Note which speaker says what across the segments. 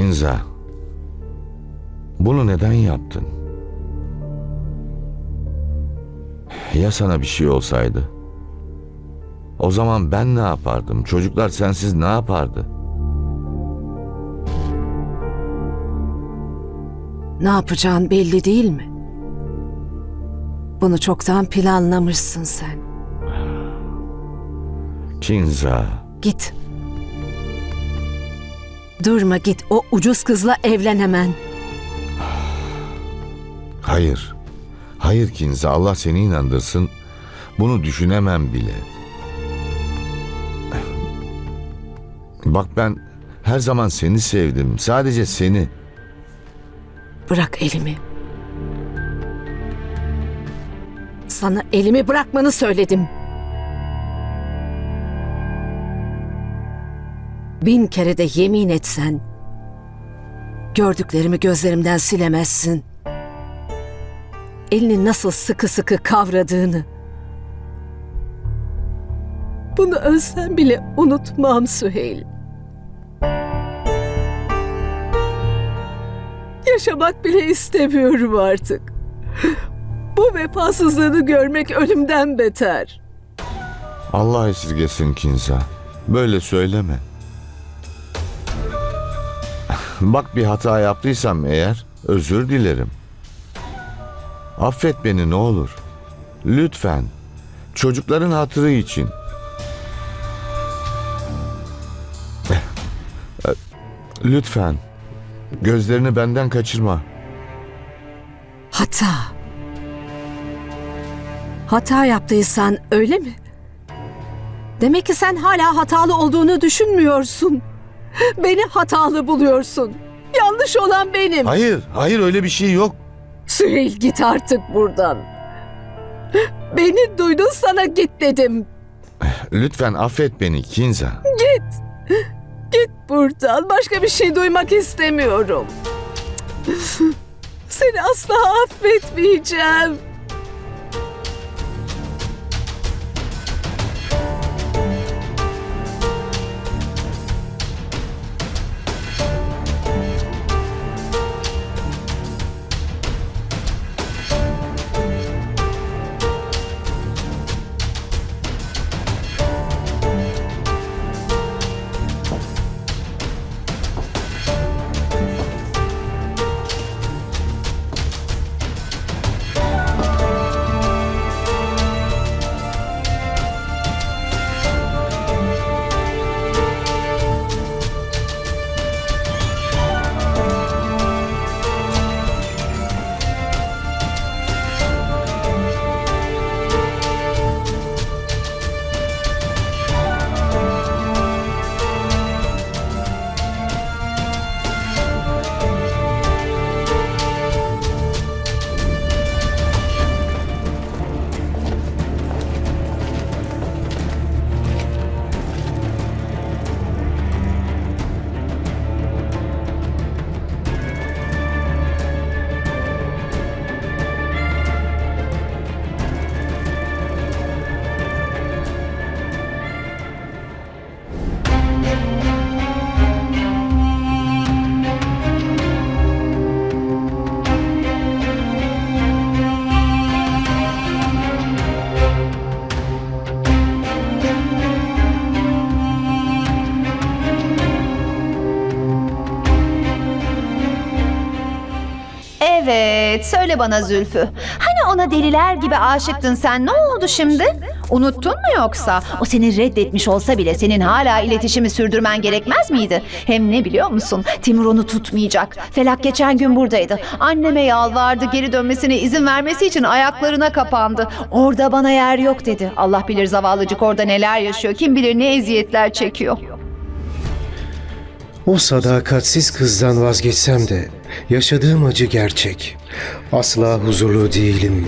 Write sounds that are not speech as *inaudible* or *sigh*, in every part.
Speaker 1: Kinza. Bunu neden yaptın? Ya sana bir şey olsaydı? O zaman ben ne yapardım? Çocuklar sensiz ne yapardı?
Speaker 2: Ne yapacağın belli değil mi? Bunu çoktan planlamışsın sen.
Speaker 1: Kinza.
Speaker 2: Git. Durma git. O ucuz kızla evlen hemen.
Speaker 1: Hayır. Hayır Kinza Allah seni inandırsın. Bunu düşünemem bile. Bak ben her zaman seni sevdim. Sadece seni.
Speaker 2: Bırak elimi. Sana elimi bırakmanı söyledim. Bin kere de yemin etsen gördüklerimi gözlerimden silemezsin. Elini nasıl sıkı sıkı kavradığını. Bunu ölsem bile unutmam Süheyl. Yaşamak bile istemiyorum artık. Bu vefasızlığını görmek ölümden beter.
Speaker 1: Allah esirgesin Kinza. Böyle söyleme. Bak bir hata yaptıysam eğer özür dilerim. Affet beni ne olur. Lütfen. Çocukların hatırı için. Lütfen. Gözlerini benden kaçırma.
Speaker 2: Hata. Hata yaptıysan öyle mi? Demek ki sen hala hatalı olduğunu düşünmüyorsun. *laughs* Beni hatalı buluyorsun. Yanlış olan benim.
Speaker 1: Hayır, hayır öyle bir şey yok.
Speaker 2: Süheyl git artık buradan. Beni duydun sana git dedim.
Speaker 1: Lütfen affet beni Kinza.
Speaker 2: Git. Git buradan. Başka bir şey duymak istemiyorum. Seni asla affetmeyeceğim.
Speaker 3: Evet, söyle bana Zülfü. Hani ona deliler gibi aşıktın sen, ne oldu şimdi? Unuttun mu yoksa? O seni reddetmiş olsa bile senin hala iletişimi sürdürmen gerekmez miydi? Hem ne biliyor musun? Timur onu tutmayacak. Felak geçen gün buradaydı. Anneme yalvardı, geri dönmesine izin vermesi için ayaklarına kapandı. Orada bana yer yok dedi. Allah bilir zavallıcık orada neler yaşıyor, kim bilir ne eziyetler çekiyor.
Speaker 4: O sadakatsiz kızdan vazgeçsem de yaşadığım acı gerçek. Asla huzurlu değilim.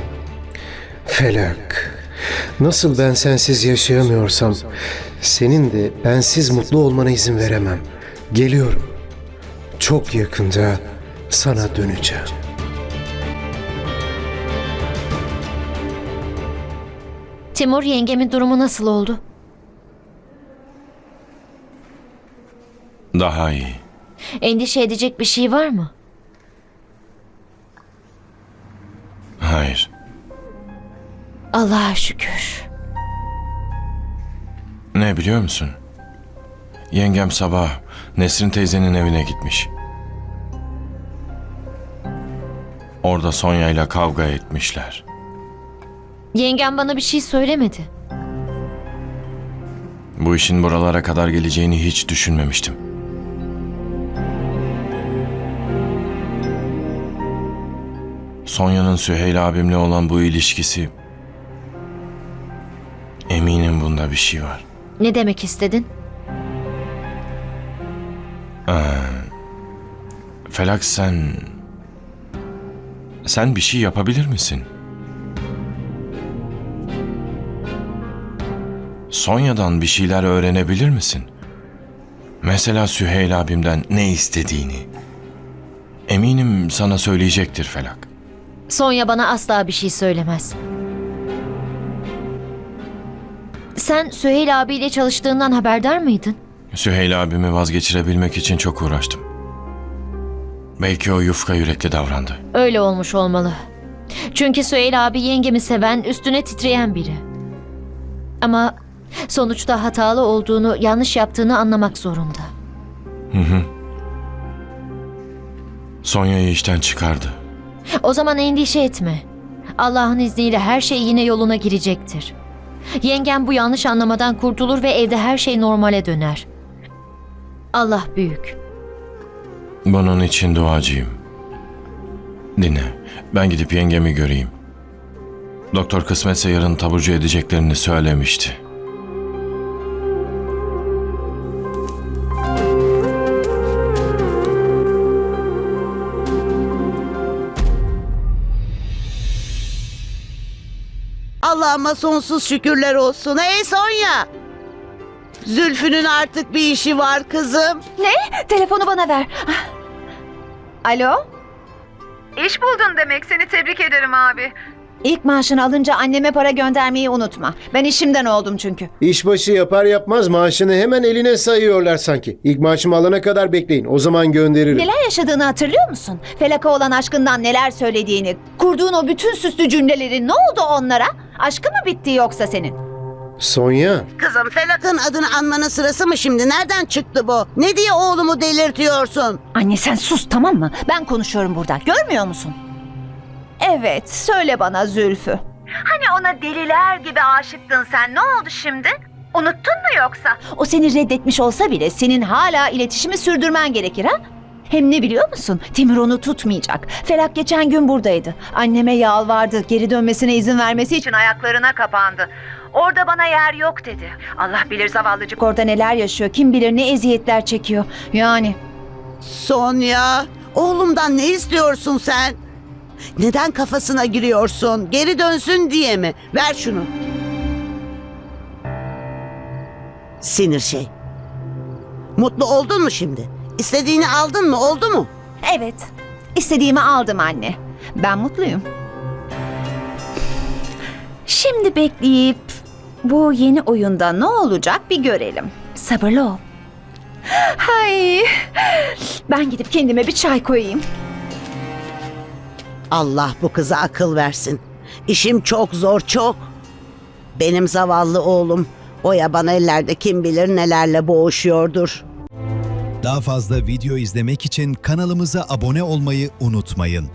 Speaker 4: Felak. Nasıl ben sensiz yaşayamıyorsam senin de bensiz mutlu olmana izin veremem. Geliyorum. Çok yakında sana döneceğim.
Speaker 5: Timur yengemin durumu nasıl oldu?
Speaker 6: Daha iyi.
Speaker 5: Endişe edecek bir şey var mı?
Speaker 6: Hayır.
Speaker 5: Allah'a şükür.
Speaker 6: Ne biliyor musun? Yengem sabah Nesrin teyzenin evine gitmiş. Orada Sonya ile kavga etmişler.
Speaker 5: Yengem bana bir şey söylemedi.
Speaker 6: Bu işin buralara kadar geleceğini hiç düşünmemiştim. Sonya'nın Süheyl abimle olan bu ilişkisi... Eminim bunda bir şey var.
Speaker 5: Ne demek istedin?
Speaker 6: Felak sen... Sen bir şey yapabilir misin? Sonya'dan bir şeyler öğrenebilir misin? Mesela Süheyl abimden ne istediğini. Eminim sana söyleyecektir Felak.
Speaker 5: Sonya bana asla bir şey söylemez. Sen Süheyl abiyle çalıştığından haberdar mıydın?
Speaker 6: Süheyl abimi vazgeçirebilmek için çok uğraştım. Belki o yufka yürekli davrandı.
Speaker 5: Öyle olmuş olmalı. Çünkü Süheyl abi yengemi seven, üstüne titreyen biri. Ama sonuçta hatalı olduğunu, yanlış yaptığını anlamak zorunda.
Speaker 6: Sonya'yı işten çıkardı.
Speaker 5: O zaman endişe etme. Allah'ın izniyle her şey yine yoluna girecektir. Yengem bu yanlış anlamadan kurtulur ve evde her şey normale döner. Allah büyük.
Speaker 6: Bunun için duacıyım. Dinle, ben gidip yengemi göreyim. Doktor kısmetse yarın taburcu edeceklerini söylemişti.
Speaker 7: Allah'ıma sonsuz şükürler olsun. Ey Sonya! Zülfü'nün artık bir işi var kızım.
Speaker 3: Ne? Telefonu bana ver. Ah. Alo? İş buldun demek. Seni tebrik ederim abi. İlk maaşını alınca anneme para göndermeyi unutma. Ben işimden oldum çünkü.
Speaker 4: İşbaşı yapar yapmaz maaşını hemen eline sayıyorlar sanki. İlk maaşımı alana kadar bekleyin. O zaman gönderirim.
Speaker 3: Neler yaşadığını hatırlıyor musun? Felaka olan aşkından neler söylediğini, kurduğun o bütün süslü cümleleri ne oldu onlara? Aşkı mı bitti yoksa senin?
Speaker 4: Sonya,
Speaker 7: Kızım Felak'ın adını anmanın sırası mı şimdi? Nereden çıktı bu? Ne diye oğlumu delirtiyorsun?
Speaker 3: Anne sen sus tamam mı? Ben konuşuyorum burada. Görmüyor musun? Evet, söyle bana Zülfü. Hani ona deliler gibi aşıktın sen. Ne oldu şimdi? Unuttun mu yoksa? O seni reddetmiş olsa bile senin hala iletişimi sürdürmen gerekir ha? Hem ne biliyor musun? Timur onu tutmayacak. Felak geçen gün buradaydı. Anneme yalvardı. Geri dönmesine izin vermesi için ayaklarına kapandı. Orada bana yer yok dedi. Allah bilir zavallıcık orada neler yaşıyor. Kim bilir ne eziyetler çekiyor. Yani
Speaker 7: Sonya, oğlumdan ne istiyorsun sen? Neden kafasına giriyorsun? Geri dönsün diye mi? Ver şunu. Sinir şey. Mutlu oldun mu şimdi? İstediğini aldın mı? Oldu mu?
Speaker 3: Evet. istediğimi aldım anne. Ben mutluyum. Şimdi bekleyip bu yeni oyunda ne olacak bir görelim. Sabırlı ol. Hay. Ben gidip kendime bir çay koyayım.
Speaker 7: Allah bu kıza akıl versin. İşim çok zor çok. Benim zavallı oğlum o yaban ellerde kim bilir nelerle boğuşuyordur.
Speaker 8: Daha fazla video izlemek için kanalımıza abone olmayı unutmayın.